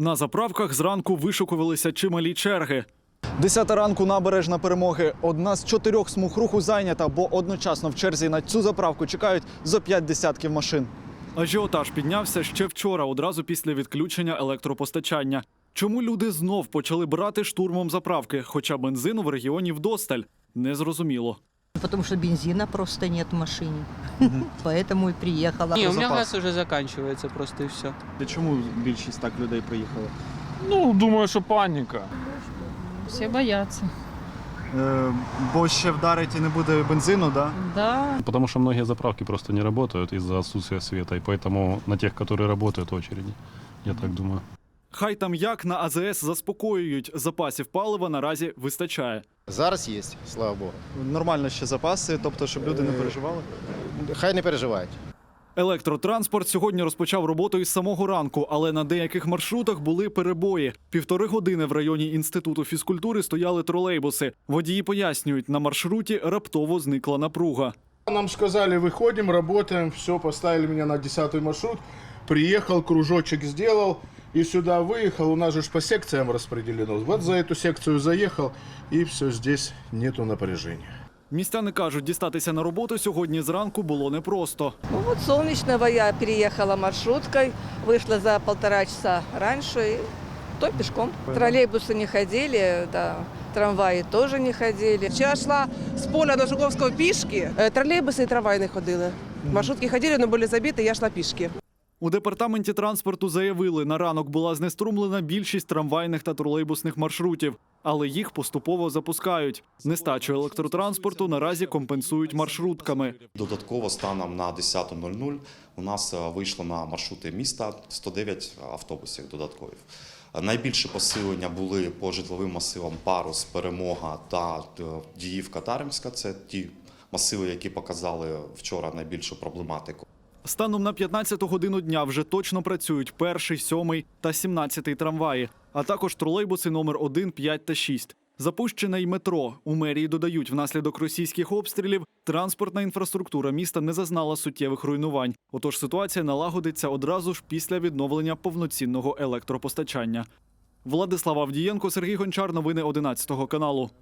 На заправках зранку вишукувалися чималі черги. Десята ранку набережна перемоги. Одна з чотирьох смуг руху зайнята, бо одночасно в черзі на цю заправку чекають зо п'ять десятків машин. Ажіотаж піднявся ще вчора, одразу після відключення електропостачання. Чому люди знов почали брати штурмом заправки, хоча бензину в регіоні вдосталь? Незрозуміло. Потому что бензина просто нет в машине. Поэтому и приехала. Не, у меня запас. газ уже заканчивается просто и все. Чому більшість так людей приїхали? Ну, думаю, що паніка. Все боятся. Е, бо ще вдарить і не буде бензину, да? Да, Потому что многие заправки просто не работают из-за отсутствия света, и поэтому на тех, которые работают, очереди. Я так думаю. Хай там як на АЗС заспокоюють, запасів палива наразі вистачає. Зараз є, слава Богу. Нормально ще запаси, тобто, щоб люди не переживали. Хай не переживають. Електротранспорт сьогодні розпочав роботу із самого ранку, але на деяких маршрутах були перебої. Півтори години в районі інституту фізкультури стояли тролейбуси. Водії пояснюють, на маршруті раптово зникла напруга. Нам сказали, выходим, работаем, все, поставили меня на 10-й маршрут, приехал, кружочек сделал и сюда выехал, у нас же ж по секциям распределено. Вот за эту секцию заехал и все, здесь нету напряжения. Містяни кажуть, дістатися на роботу сьогодні зранку було непросто. Ну вот Солнечного я переехала маршруткой, вышла за полтора часа раньше, и то пешком. Троллейбусы не ходили, да, трамваи тоже не ходили. Я йшла з поля до Жуковського пішки. Е, Тролейбуси і трамваї не ходили. Маршрутки ходили, але були забиті, я йшла пішки. У департаменті транспорту заявили, на ранок була знеструмлена більшість трамвайних та тролейбусних маршрутів, але їх поступово запускають. Нестачу електротранспорту наразі компенсують маршрутками. Додатково станом на 10.00 у нас е, вийшло на маршрути міста 109 автобусів додаткових. Найбільше посилення були по житловим масивам Парус, Перемога та е, Діївка Таремська. Це ті масиви, які показали вчора найбільшу проблематику. Станом на 15 годину дня вже точно працюють перший, сьомий та 17 трамваї, а також тролейбуси номер 1, 5 та 6. Запущене й метро. У мерії додають, внаслідок російських обстрілів транспортна інфраструктура міста не зазнала суттєвих руйнувань. Отож ситуація налагодиться одразу ж після відновлення повноцінного електропостачання. Владислав Авдієнко, Сергій Гончар. Новини 11 каналу.